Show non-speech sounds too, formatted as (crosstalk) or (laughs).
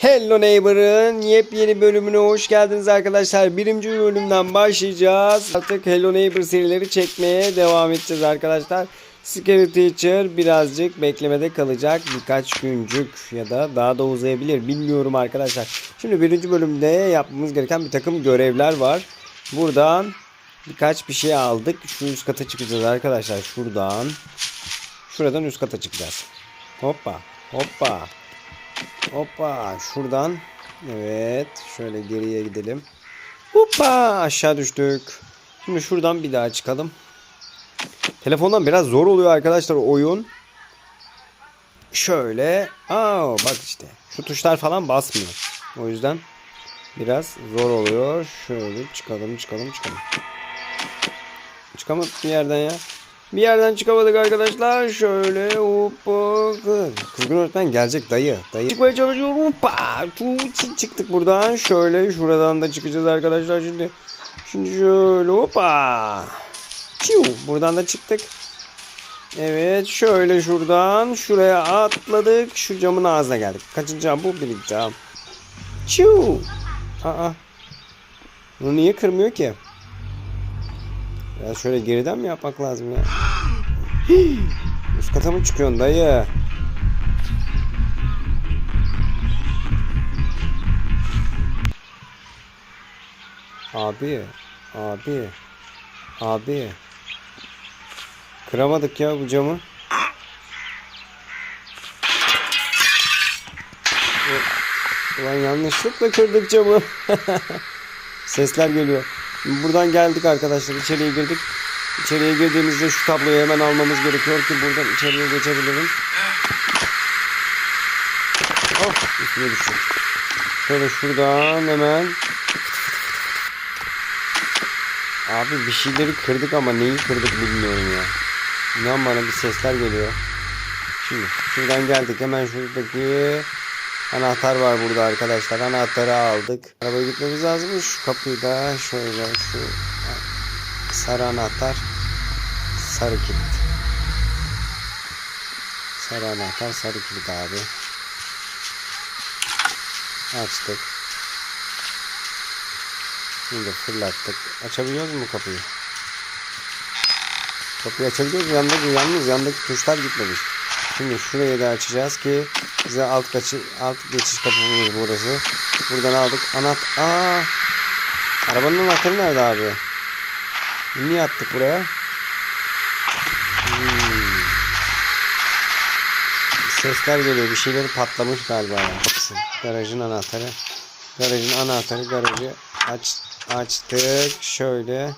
Hello Neighbor'ın yepyeni bölümüne hoş geldiniz arkadaşlar. Birinci bölümden başlayacağız. Artık Hello Neighbor serileri çekmeye devam edeceğiz arkadaşlar. Scary Teacher birazcık beklemede kalacak. Birkaç güncük ya da daha da uzayabilir. Bilmiyorum arkadaşlar. Şimdi birinci bölümde yapmamız gereken bir takım görevler var. Buradan birkaç bir şey aldık. Şu üst kata çıkacağız arkadaşlar. Şuradan. Şuradan üst kata çıkacağız. Hoppa. Hoppa. Hoppa şuradan. Evet şöyle geriye gidelim. Hoppa aşağı düştük. Şimdi şuradan bir daha çıkalım. Telefondan biraz zor oluyor arkadaşlar oyun. Şöyle. Aa bak işte. Şu tuşlar falan basmıyor. O yüzden biraz zor oluyor. Şöyle çıkalım çıkalım çıkalım. Çıkamadık bir yerden ya. Bir yerden çıkamadık arkadaşlar. Şöyle hoppa. Kızgın öğretmen gelecek dayı. Dayı. Çıkmaya çalışıyorum. Hoppa. Çıktık buradan. Şöyle şuradan da çıkacağız arkadaşlar şimdi. Şimdi şöyle hoppa. Çiu. Buradan da çıktık. Evet şöyle şuradan şuraya atladık. Şu camın ağzına geldik. Kaçıncı cam bu? Birinci cam. Çiu. Aa. Bunu niye kırmıyor ki? Ya şöyle geriden mi yapmak lazım ya? Hii! (gasps) Üst kata mı çıkıyorsun dayı? Abi, abi, abi. Kıramadık ya bu camı. Ulan yanlışlıkla kırdık camı. (laughs) Sesler geliyor. Buradan geldik arkadaşlar. içeriye girdik. İçeriye girdiğimizde şu tabloyu hemen almamız gerekiyor ki buradan içeriye geçebilirim. Oh üstüne düştü. Şöyle şuradan hemen. Abi bir şeyleri kırdık ama neyi kırdık bilmiyorum ya. İnan bana bir sesler geliyor. Şimdi şuradan geldik. Hemen şuradaki anahtar var burada arkadaşlar. Anahtarı aldık. Arabaya gitmemiz lazım. Şu kapıyı da şöyle şu sarı anahtar. Sarı kilit. Sarı anahtar, sarı kilit abi. Açtık. Şimdi fırlattık. Açabiliyoruz mu kapıyı? Kapıyı açabiliyoruz. Yandaki, yalnız yandaki tuşlar gitmemiş. Şimdi şurayı da açacağız ki bize alt kaçı alt geçiş kapımız burası. Buradan aldık. Anahtar. Aa! Arabanın anahtarı nerede abi? Niye attık buraya? Hmm. Sesler geliyor. Bir şeyleri patlamış galiba. ya. Garajın anahtarı. Garajın anahtarı. Garajı aç açtık. Şöyle.